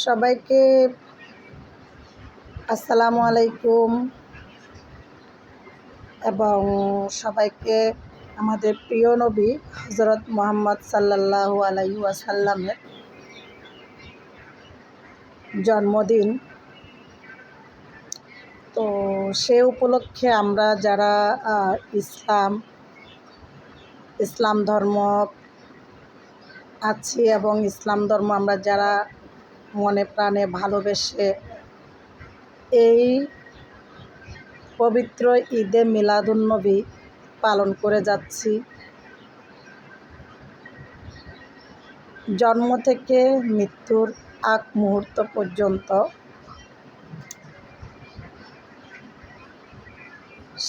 সবাইকে আসসালামু আলাইকুম। এবং সবাইকে আমাদের প্রিয় নবী হজরত মোহাম্মদ সাল্লাল্লাহু আলাইহি ওয়াসাল্লামের জন্মদিন। তো সে উপলক্ষে আমরা যারা ইসলাম ইসলাম ধর্ম আছি এবং ইসলাম ধর্ম আমরা যারা মনে প্রাণে ভালোবেসে এই পবিত্র ঈদে মিলাদুন্নবী পালন করে যাচ্ছি। জন্ম থেকে মৃত্যুর আগ মুহূর্ত পর্যন্ত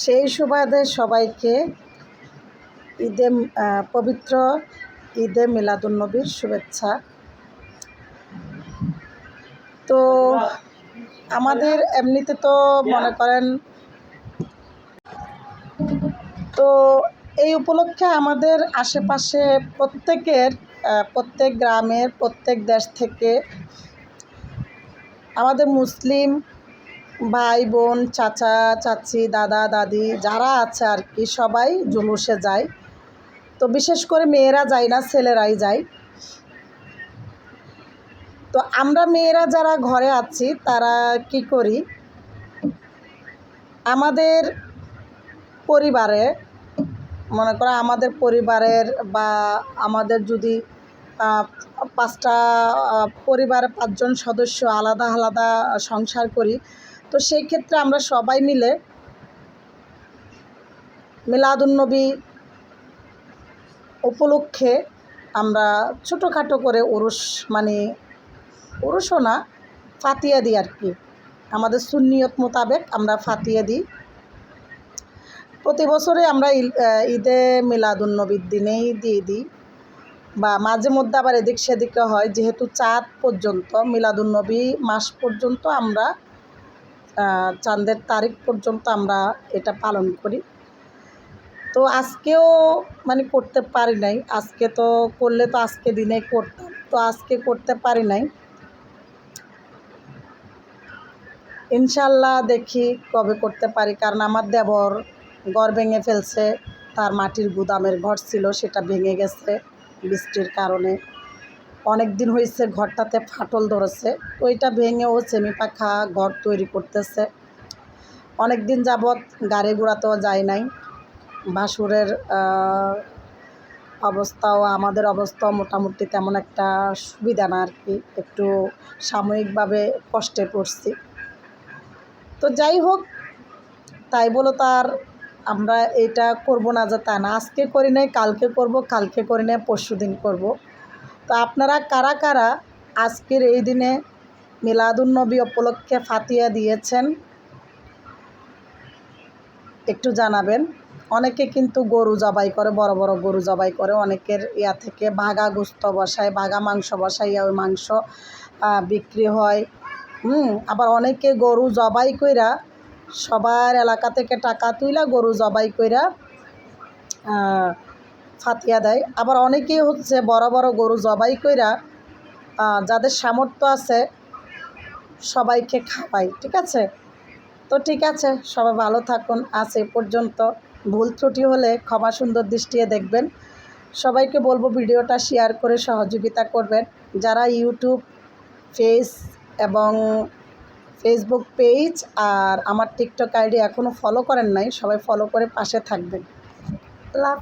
সেই সুবাদে সবাইকে ঈদে পবিত্র ঈদে মিলাদুন্নবীর শুভেচ্ছা। তো আমাদের এমনিতে তো মনে করেন তো এই উপলক্ষে আমাদের আশেপাশে প্রত্যেকের প্রত্যেক গ্রামের, প্রত্যেক দেশ থেকে আমাদের মুসলিম ভাই, বোন, চাচা, চাচি, দাদা, দাদি যারা আছে আর কি সবাই জুলুসে যায়। তো বিশেষ করে মেয়েরা যায় না, ছেলেরাই যায়। তো আমরা মেয়েরা যারা ঘরে আছি তারা কি করি? আমাদের পরিবারে মনে করো আমাদের পরিবারের বা আমাদের যদি পাঁচটা আহ, পরিবারে পাঁচজন সদস্য আলাদা আলাদা সংসার করি তো সেই ক্ষেত্রে আমরা সবাই মিলে মিলাদুন্নবী উপলক্ষে আমরা ছোটোখাটো করে উরুস মানে উরুসও না, ফাতিয়া দিই আর কি। আমাদের সুন্নিয়ত মোতাবেক আমরা ফাতিয়া দিই। প্রতি বছরে আমরা ঈদে মিলাদুন্নবীর দিনেই দিয়ে দিই। বা মাঝে মধ্যে আবার এদিক সেদিকে হয়, যেহেতু চাঁদ পর্যন্ত, মিলাদুন্নবী মাস পর্যন্ত আমরা চাঁদের তারিখ পর্যন্ত আমরা এটা পালন করি। তো আজকেও মানে করতে পারি নাই। আজকে তো করলে তো আজকে দিনে করতাম। তো আজকে করতে পারি নাই। ইনশাল্লাহ দেখি কবে করতে পারি, কারণ আমার দেবর ঘর ভেঙে ফেলছে, তার মাটির গুদামের ঘর ছিল, সেটা ভেঙে গেছে বৃষ্টির কারণে। অনেক দিন হয়েছে ঘরটাতে ফাটল ধরেছে এটা ভেঙে ও সেমি পাখা ঘর তৈরি করতেছে। অনেক দিন যাবৎ গাড়ি ঘোড়াতেও যায় নাই ভাসুরের অবস্থাও, আমাদের অবস্থাও মোটামুটি তেমন একটা সুবিধা না আর কি, একটু সাময়িকভাবে কষ্টে পড়ছি। তো যাই হোক, তাই বলো তার আমরা এটা করব না যে তা না। আজকে করি নাই, কালকে করব, কালকে করি নাই, পরশু দিন করব। তো আপনারা কারা কারা আজকের এই দিনে মিলাদুন্নবী উপলক্ষে ফাতিয়া দিয়েছেন, একটু জানাবেন। অনেকে কিন্তু গরু জবাই করে, বড় বড় গরু জবাই করে। অনেকের ইয়া থেকে ভাগা গোস্ত বসায়, ভাগা মাংস বসাইয়া ওই মাংস বিক্রি হয়। হুম, আবার অনেকে গরু জবাই কইরা সবার এলাকা থেকে টাকা তুইলা গরু জবাই কইরা ফাতিয়া দেয়। আবার অনেকেই হচ্ছে বড় বড় গরু জবাই কইরা যাদের সামর্থ্য আছে সবাইকে খাওয়াই ঠিক আছে? তো ঠিক আছে, সবাই ভালো থাকুন। আজ এ পর্যন্ত। ভুল ত্রুটি হলে ক্ষমা সুন্দর দৃষ্টিতে দেখবেন। সবাইকে বলব ভিডিওটা শেয়ার করে সহযোগিতা করবেন। যারা ইউটিউব, ফেস এবং ফেসবুক পেজ আর আমার টিকটক আইডি এখনও ফলো করেন নাই, সবাই ফলো করে পাশে থাকবেন। আল্লাহ